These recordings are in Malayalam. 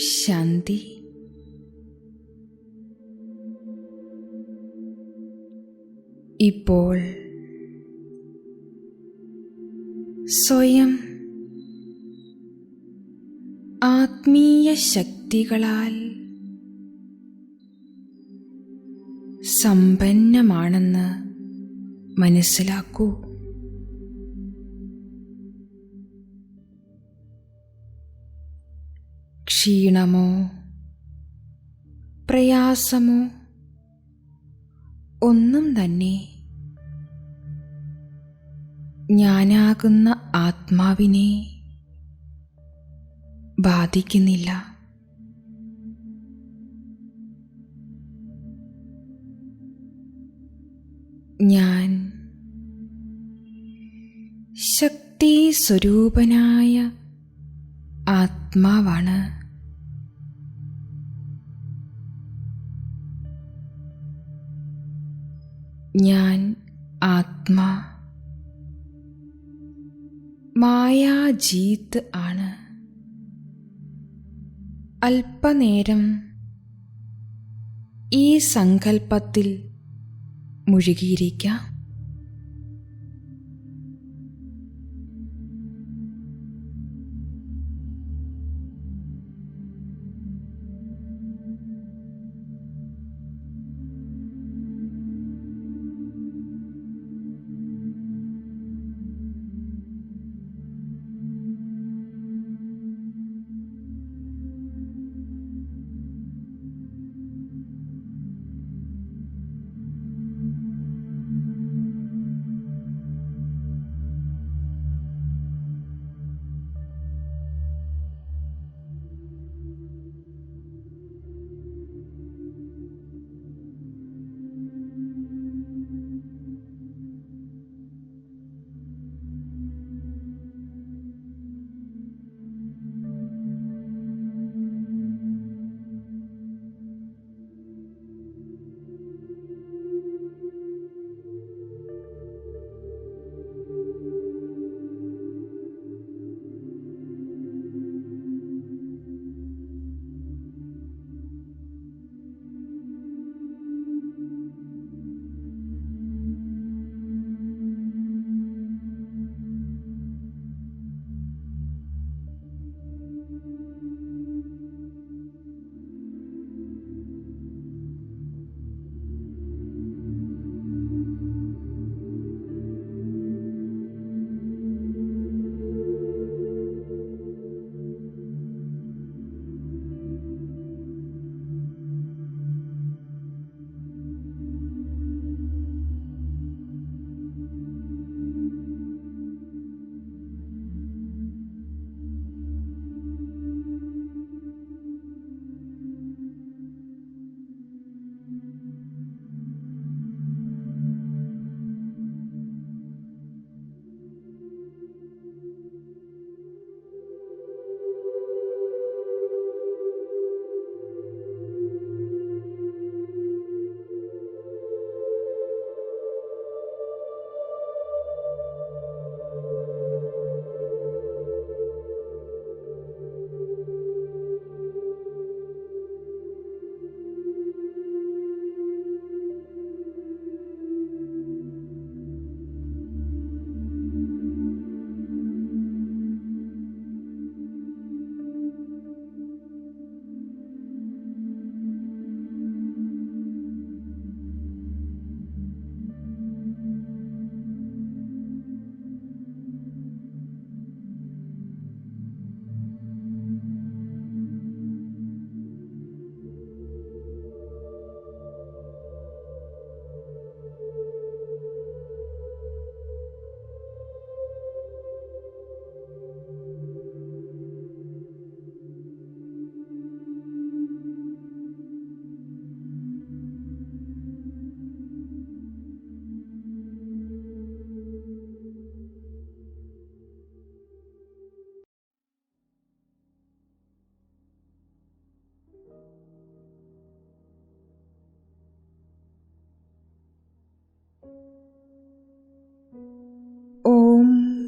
ശാന്തി. ഇപ്പോൾ സ്വയം ആത്മീയ ശക്തികളാൽ സമ്പന്നമാണെന്ന് മനസ്സിലാക്കൂ. ക്ഷീണമോ? പ്രയാസമോ? ഒന്നും തന്നെ. ഞാനാകുന്ന ആത്മാവിനെ ബാധിക്കുന്നില്ല. ഞാൻ ശക്തി സ്വരൂപനായ ആത്മാവാണ്. ഞാൻ ആത്മാ. മായാജീത്ത് ആണ്. അല്പനേരം ഈ സങ്കൽപ്പത്തിൽ മുഴുകിയിരിക്കാം.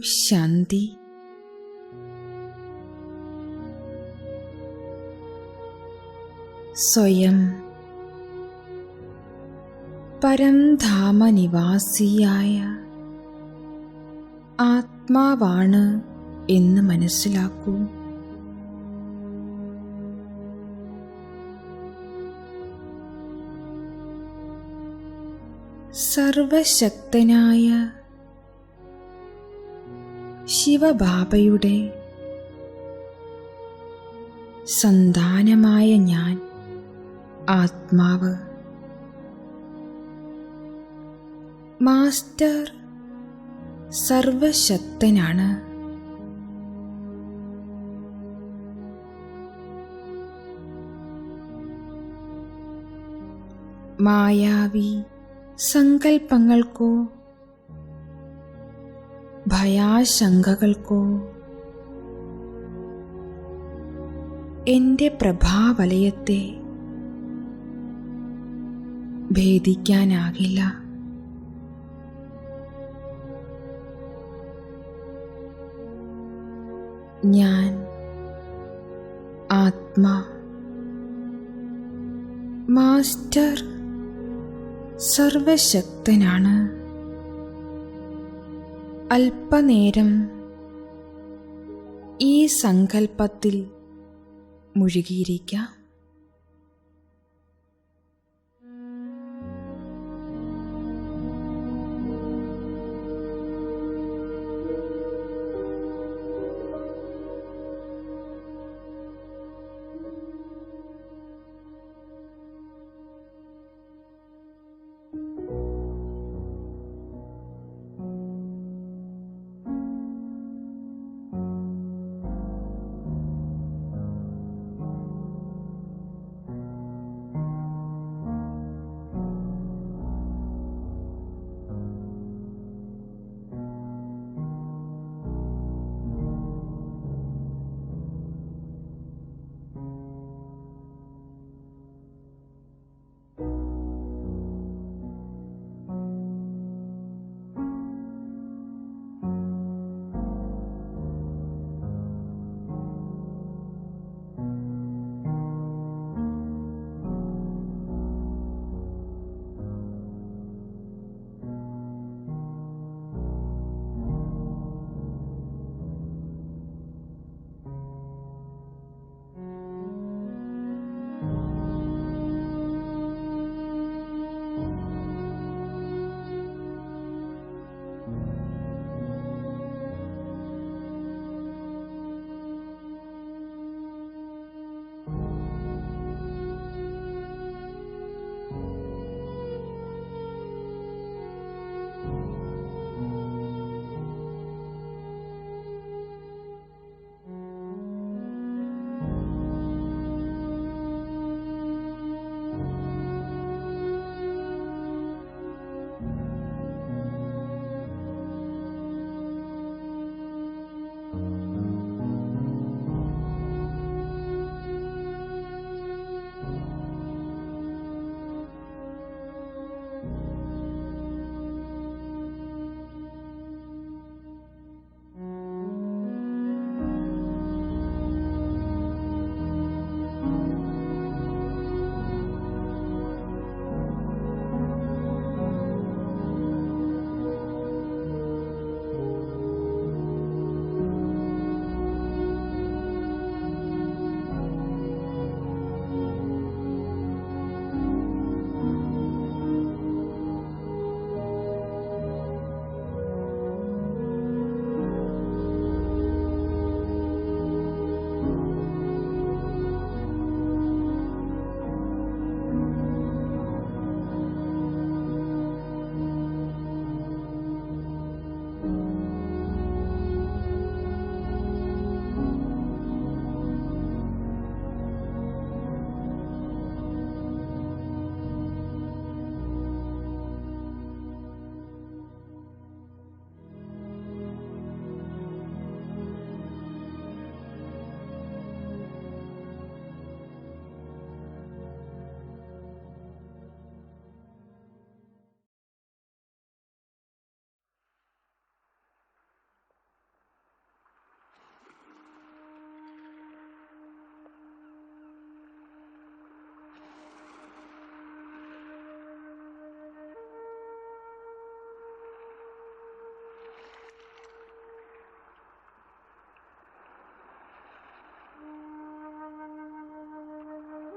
ശാന്തി. സ്വയം പരംധാമനിവാസിയായ ആത്മാവാണ് എന്ന് മനസ്സിലാക്കൂ. സർവശക്തനായ ശിവബാബയുടെ സന്താനമായ ഞാൻ ആത്മാവ്. മാസ്റ്റർ സർവശക്തനാണ്. മായാവി സങ്കൽപ്പങ്ങൾക്കോ ഭയാശങ്കകൾക്കോ? എന്റെ പ്രഭാവലയത്തെ ഭേദിക്കാനാകില്ല. ഞാൻ ആത്മാ. മാസ്റ്റർ സർവശക്തനാണ്. അല്പനേരം ഈ സങ്കൽപ്പത്തിൽ മുഴുകിയിരിക്കാം.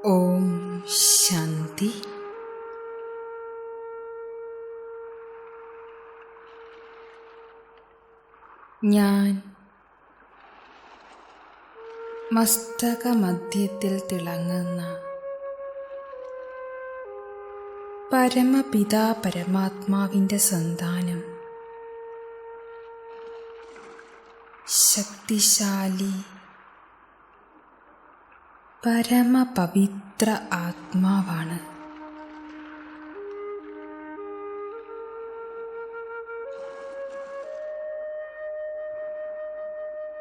ഓം ശാന്തി. ഞാൻ മസ്തകമധ്യത്തിൽ തിളങ്ങുന്ന പരമപിതാ പരമാത്മാവിന്റെ സന്താനം ശക്തിശാലി പരമപവിത്ര ആത്മാവാണ്.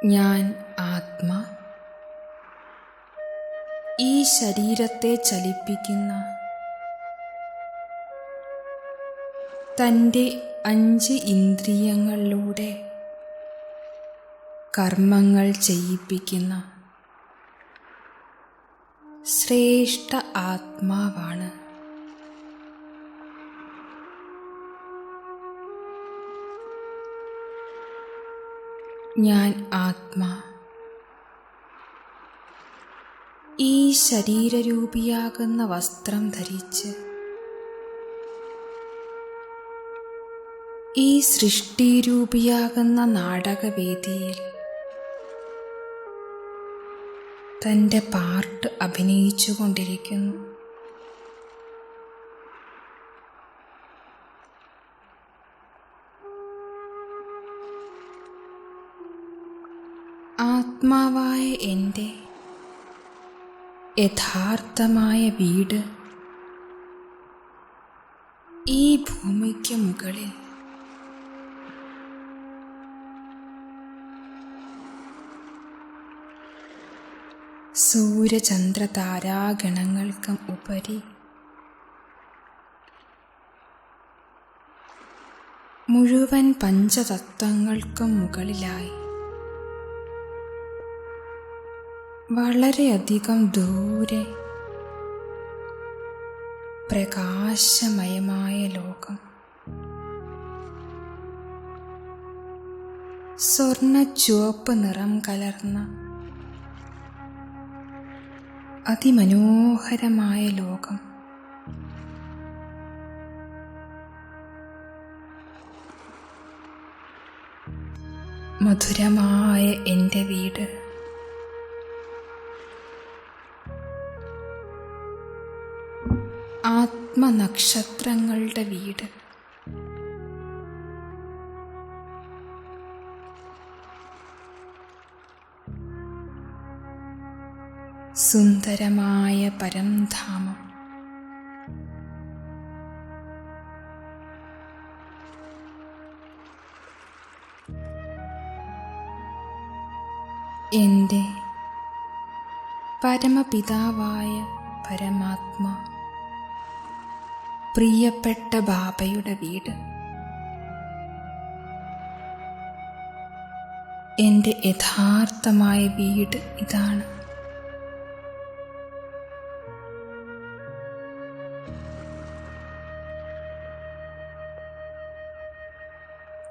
ഞാൻ ആത്മ. ഈ ശരീരത്തെ ചലിപ്പിക്കുന്ന തന്റെ അഞ്ച് ഇന്ദ്രിയങ്ങളിലൂടെ കർമ്മങ്ങൾ ചെയ്യിപ്പിക്കുന്ന ശ്രേഷ്ഠ ആത്മാവാണ്. ഞാൻ ആത്മാ. ഈ ശരീരരൂപിയാകുന്ന വസ്ത്രം ധരിച്ച് ഈ സൃഷ്ടിരൂപിയാകുന്ന നാടകവേദിയിൽ തന്റെ പാർട്ട് അഭിനയിച്ചു കൊണ്ടിരിക്കുന്നു. ആത്മാവായ എന്റെ യഥാർത്ഥമായ വീട് ഈ ഭൂമിക്ക് മുകളിൽ സൂര്യചന്ദ്ര താരാഗണങ്ങൾക്കും ഉപരി. മുഴുവൻ പഞ്ചതത്വങ്ങൾക്കും മുകളിലായി. വളരെയധികം ദൂരെ പ്രകാശമയമായ ലോകം. സ്വർണ ചുവപ്പ് നിറം കലർന്ന അതിമനോഹരമായ ലോകം. മധുരമായ എന്റെ വീട്. ആത്മനക്ഷത്രങ്ങളുടെ വീട്. സുന്ദരമായ പരംധാമം എന്റെ പരമപിതാവായ പരമാത്മ പ്രിയപ്പെട്ട ബാബയുടെ വീട്. എന്റെ യഥാർത്ഥമായ വീട് ഇതാണ്.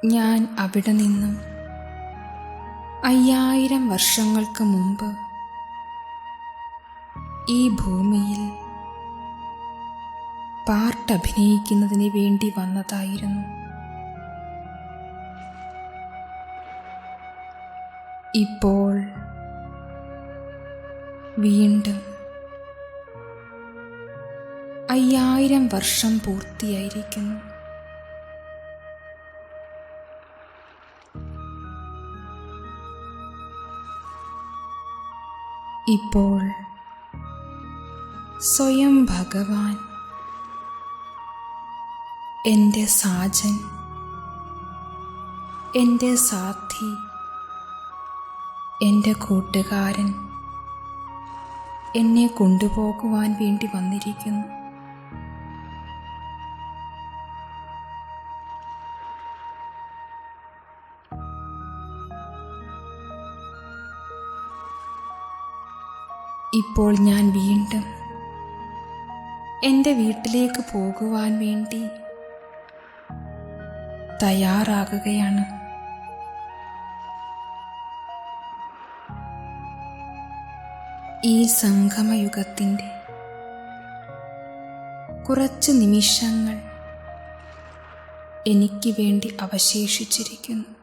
ഞാൻ അവിടെ നിന്നും അയ്യായിരം വർഷങ്ങൾക്ക് മുമ്പ് ഈ ഭൂമിയിൽ പാർട്ട് അഭിനയിക്കുന്നതിന് വേണ്ടി വന്നതായിരുന്നു. ഇപ്പോൾ വീണ്ടും അയ്യായിരം വർഷം പൂർത്തിയായിരിക്കുന്നു. ഇപ്പോൾ സ്വയം ഭഗവാൻ എന്റെ സാജൻ എന്റെ സാധി എന്റെ കൂട്ടുകാരൻ എന്നെ കൊണ്ടുപോകുവാൻ വേണ്ടി വന്നിരിക്കുന്നു. ഇപ്പോൾ ഞാൻ വീണ്ടും എന്റെ വീട്ടിലേക്ക് പോകുവാൻ വേണ്ടി തയ്യാറാകുകയാണ്. ഈ സംഗമയുഗത്തിന്റെ കുറച്ച് നിമിഷങ്ങൾ എനിക്ക് വേണ്ടി അവശേഷിച്ചിരിക്കുന്നു.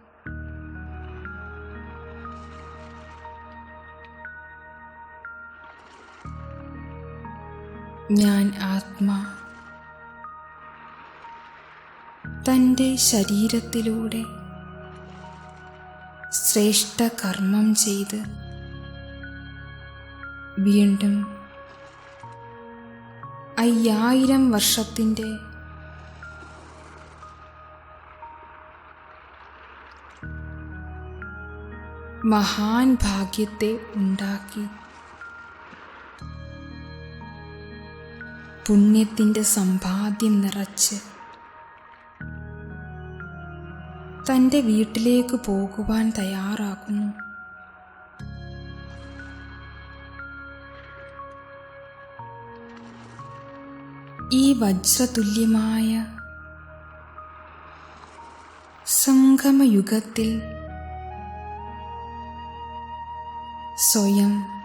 ഞാൻ ആത്മാ. തന്റെ ശരീരത്തിലൂടെ ശ്രേഷ്ഠ കർമ്മം ചെയ്ത് വീണ്ടും അയ്യായിരം വർഷത്തിന്റെ മഹാൻ ഭാഗ്യത്തെ ഉണ്ടാക്കി പുണ്യത്തിന്റെ സമ്പാദ്യം നിറച്ച് തന്റെ വീട്ടിലേക്ക് പോകുവാൻ തയ്യാറാകുന്നു. ഈ വജ്രതുല്യമായ സംഗമയുഗത്തിൽ സ്വയം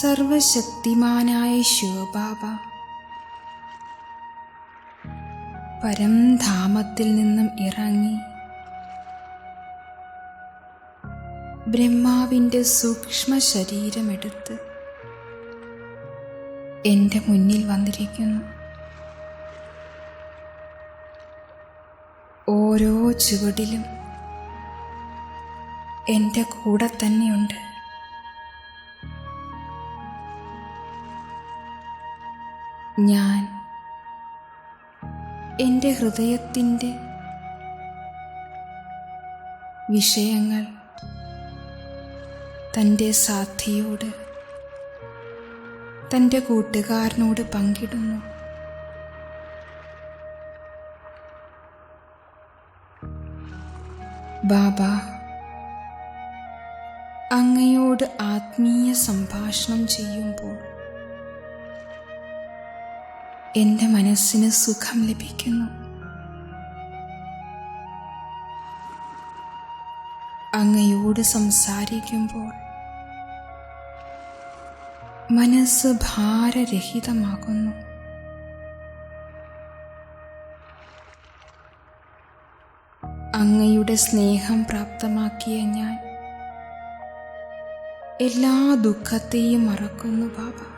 സർവശക്തിമാനായ ശിവബാബ. പരംധാമത്തിൽ നിന്നും ഇറങ്ങി. ബ്രഹ്മാവിന്റെ സൂക്ഷ്മ ശരീരമെടുത്ത് എന്റെ മുന്നിൽ വന്നിരിക്കുന്നു. ഓരോ ചുവടിലും എന്റെ കൂടെ തന്നെയുണ്ട്. ഞാൻ എന്റെ ഹൃദയത്തിന്റെ വിഷയങ്ങൾ തന്റെ സാധിയോട് തന്റെ കൂട്ടുകാരനോട് പങ്കിടുന്നു. ബാബ അങ്ങയോട് ആത്മീയ സംഭാഷണം ചെയ്യുമ്പോൾ എന്റെ മനസ്സിന് സുഖം ലഭിക്കുന്നു. അങ്ങയോട് സംസാരിക്കുമ്പോൾ മനസ്സ് ഭാരരഹിതമാകുന്നു. അങ്ങയുടെ സ്നേഹം പ്രാപ്തമാക്കിയ ഞാൻ എല്ലാ ദുഃഖത്തെയും മറക്കുന്നു ബാബ.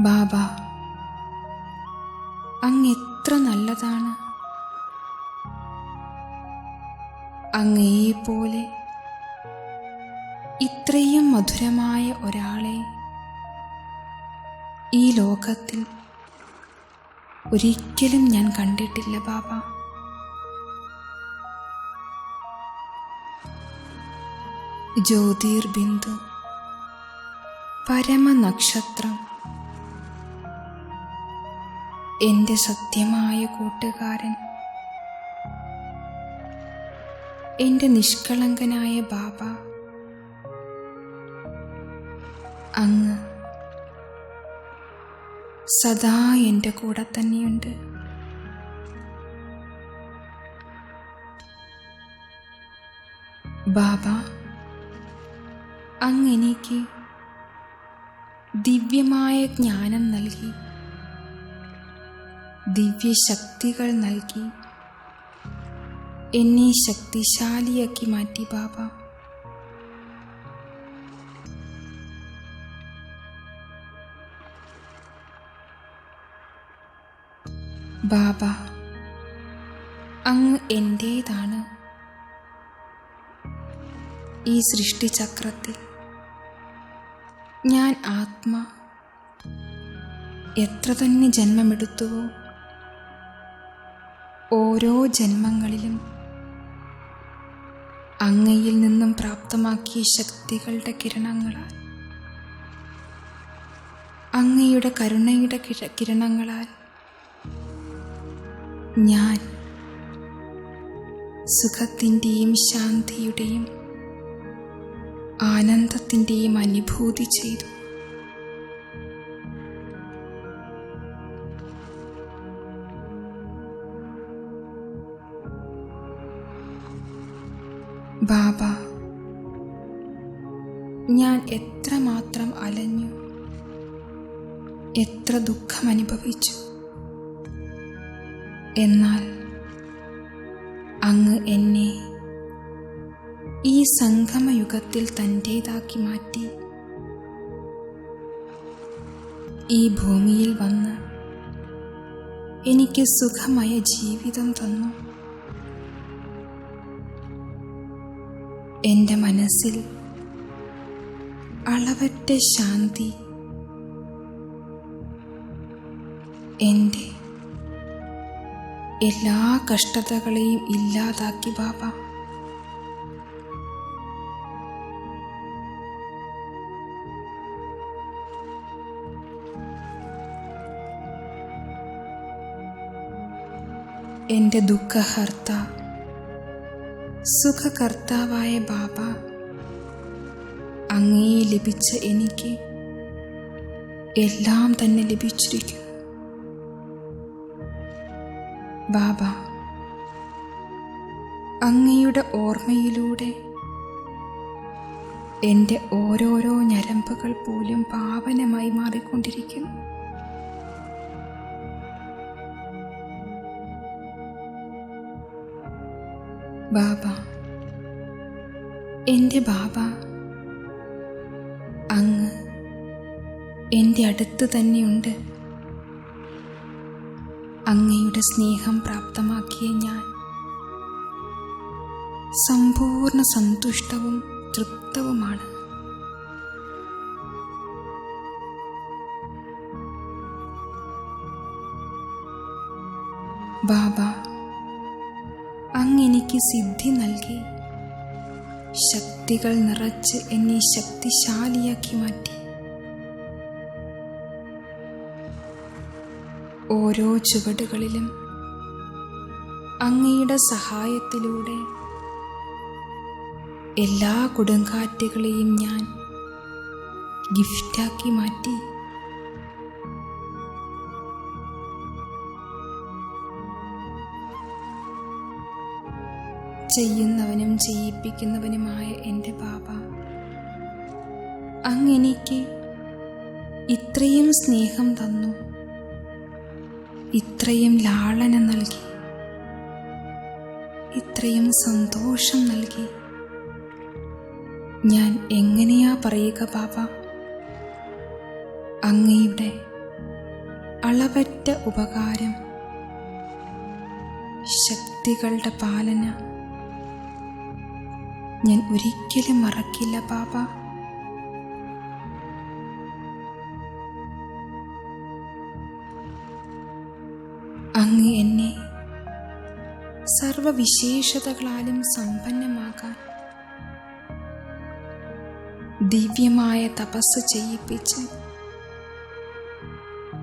ബാബ അങ്ങ് എത്ര നല്ലതാണ്. അങ്ങയെപ്പോലെ ഇത്രയും മധുരമായ ഒരാളെ ഈ ലോകത്തിൽ ഒരിക്കലും ഞാൻ കണ്ടിട്ടില്ല ബാബ. ജ്യോതിർ ജ്യോതിർബിന്ദു പരമനക്ഷത്രം എന്റെ സത്യമായ കൂട്ടുകാരൻ. എന്റെ നിഷ്കളങ്കനായ ബാബ. അങ്ങ് സദാ എന്റെ കൂടെ തന്നെയുണ്ട്. ബാബ അങ്ങ് എനിക്ക് ദിവ്യമായ ജ്ഞാനം നൽകി. ദിവ്യശക്തികൾ നൽകി. എന്നെ ശക്തിശാലിയാക്കി മാറ്റി ബാബ. ബാബ അങ്ങ് എന്റേതാണ് ഈ സൃഷ്ടിചക്രത്തിൽ ഞാൻ ആത്മ. എത്ര തന്നെ ജന്മമെടുത്തുവോ ഓരോ ജന്മങ്ങളിലും അങ്ങയിൽ നിന്നും പ്രാപ്തമാക്കിയ ശക്തികളുടെ കിരണങ്ങളാൽ അങ്ങയുടെ കരുണയുടെ കിര- കിരണങ്ങളാൽ ഞാൻ സുഖത്തിന്റെയും ശാന്തിയുടെയും ആനന്ദത്തിന്റെയും അനുഭൂതി ചെയ്തു. ബാബ ഞാൻ എത്ര മാത്രം അലഞ്ഞു എത്ര ദുഃഖം അനുഭവിച്ചു. എന്നാൽ അങ്ങ് എന്നെ ഈ സംഗമയുഗത്തിൽ തന്റേതാക്കി മാറ്റി. ഈ ഭൂമിയിൽ വന്ന് എനിക്ക് സുഖമായ ജീവിതം തന്നു. എന്റെ മനസ്സിൽ അളവറ്റ ശാന്തി എന്റെ എല്ലാ കഷ്ടതകളെയും ഇല്ലാതാക്കി ബാബ. എന്റെ ദുഃഖഹർത്ത സുഖകർത്താവായ ബാബ അങ്ങേ ലഭിച്ച എനിക്ക് എല്ലാം തന്നെ ലഭിച്ചിരിക്കുന്നു. ബാബ അങ്ങയുടെ ഓർമ്മയിലൂടെ എന്റെ ഓരോരോ ഞരമ്പുകൾ പോലും പാവനമായി മാറിക്കൊണ്ടിരിക്കുന്നു. ബാബ. എന്റെ ബാബ. അങ്ങ് എന്റെ അടുത്ത് തന്നെയുണ്ട്. അങ്ങയുടെ സ്നേഹം പ്രാപ്തമാക്കിയ ഞാൻ. സമ്പൂർണ സന്തുഷ്ടവും തൃപ്തവുമാണ്. ബാബ സിദ്ധി നൽകി. ശക്തികൾ നിറച്ച് എന്നെ ശക്തിശാലിയാക്കി മാറ്റി. ഓരോ ചുവടുകളിലും അങ്ങയുടെ സഹായത്തിലൂടെ എല്ലാ കൊടുങ്കാറ്റുകളെയും ഞാൻ ഗിഫ്റ്റാക്കി മാറ്റി. ചെയ്യുന്നവനും ചെയ്യിപ്പിക്കുന്നവനുമായ എന്റെ ബാബ അങ്ങെനിക്ക് ഇത്രയും സ്നേഹം തന്നു. ഇത്രയും ലാളന നൽകി. ഇത്രയും സന്തോഷം നൽകി. ഞാൻ എങ്ങനെയാ പറയുക ബാബ അങ്ങയുടെ അളവറ്റ ഉപകാരം. ശക്തികളുടെ പാലന. ഞാൻ ഒരിക്കലും മറക്കില്ല ബാബ. അങ്ങ് എന്നെ സർവവിശേഷതകളാലും സമ്പന്നമാകാൻ ദിവ്യമായ തപസ് ചെയ്യിപ്പിച്ച്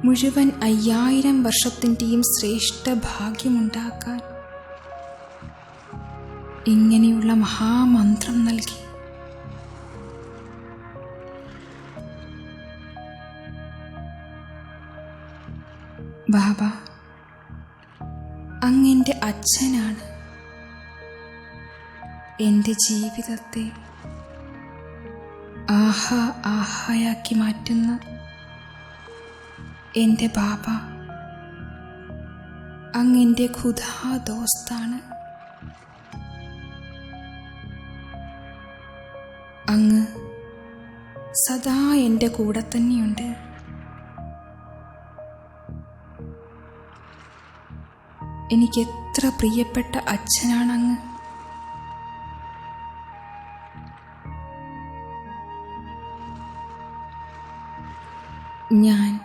മുഴുവൻ അയ്യായിരം വർഷത്തിന്റെയും ശ്രേഷ്ഠ ഭാഗ്യമുണ്ടാക്കാൻ ഇങ്ങനെയുള്ള മഹാമന്ത്രം നൽകി. ബാബ അങ്ങെന്റെ അച്ഛനാണ്. എന്റെ ജീവിതത്തെ ആഹാ ആഹായാക്കി മാറ്റുന്ന എന്റെ ബാബ അങ്ങെന്റെ ഖുദാ ദോസ്താണ് സദാ എന്റെ കൂടെ തന്നെയുണ്ട്. എനിക്ക് എത്ര പ്രിയപ്പെട്ട അച്ഛനാണങ്ങ്. ഞാൻ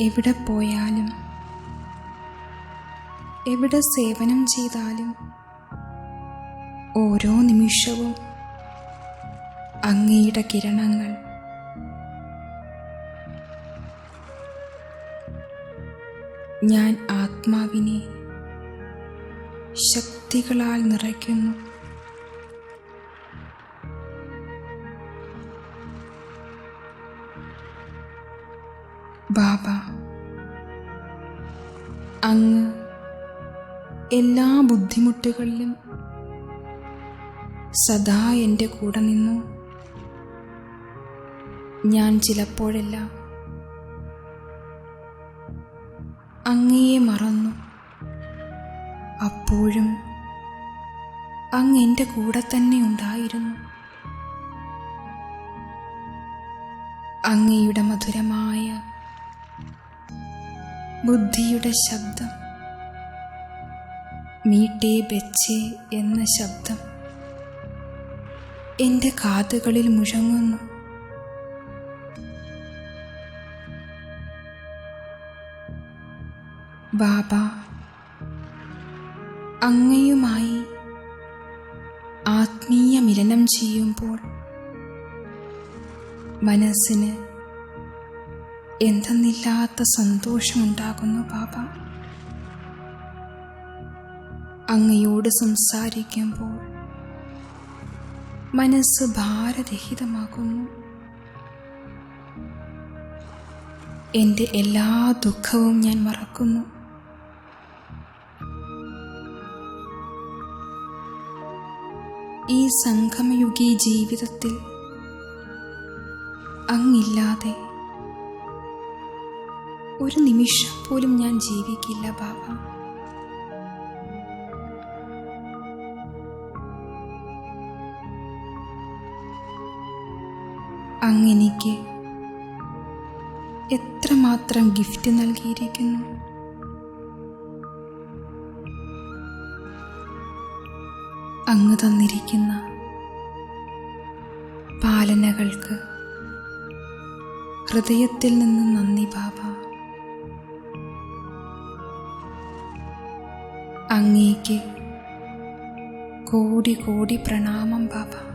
എവിടെ പോയാലും എവിടെ സേവനം ചെയ്താലും ഓരോ നിമിഷവും അങ്ങയുടെ കിരണങ്ങൾ. ഞാൻ ആത്മാവിനെ ശക്തികളാൽ നിറയ്ക്കുന്നു. ബാബ അങ്ങ് എല്ലാ ബുദ്ധിമുട്ടുകളിലും സദാ എന്റെ കൂടെ നിന്നു. ഞാൻ ചിലപ്പോഴെല്ലാം അങ്ങയെ മറന്നു. അപ്പോഴും അങ്ങ് എന്റെ കൂടെ തന്നെ ഉണ്ടായിരുന്നു. അങ്ങയുടെ മധുരമായ ബുദ്ധിയുടെ ശബ്ദം മീട്ടേ ബെച്ചേ എന്ന ശബ്ദം എന്റെ കാതുകളിൽ മുഴങ്ങുന്നു. ബാബ അങ്ങയുമായി ആത്മീയ മിലനം ചെയ്യുമ്പോൾ മനസ്സിന് എന്തെന്നില്ലാത്ത സന്തോഷമുണ്ടാകുന്നു ബാബ. അങ്ങയോട് സംസാരിക്കുമ്പോൾ മനസ്സ് ഭാരരഹിതമാകുന്നു. എന്റെ എല്ലാ ദുഃഖവും ഞാൻ മറക്കുന്നു. ഈ സംഗമയുഗീ ജീവിതത്തിൽ അങ്ങില്ലാതെ ഒരു നിമിഷം പോലും ഞാൻ ജീവിക്കില്ല ബാബ. അങ്ങനെ എത്രമാത്രം ഗിഫ്റ്റ് നൽകിയിരിക്കുന്നു. അങ്ങ് തന്നിരിക്കുന്ന പാലനകൾക്ക് ഹൃദയത്തിൽ നിന്ന് നന്ദി ബാബ. അങ്ങേക്ക് കോടി കോടി പ്രണാമം ബാബ.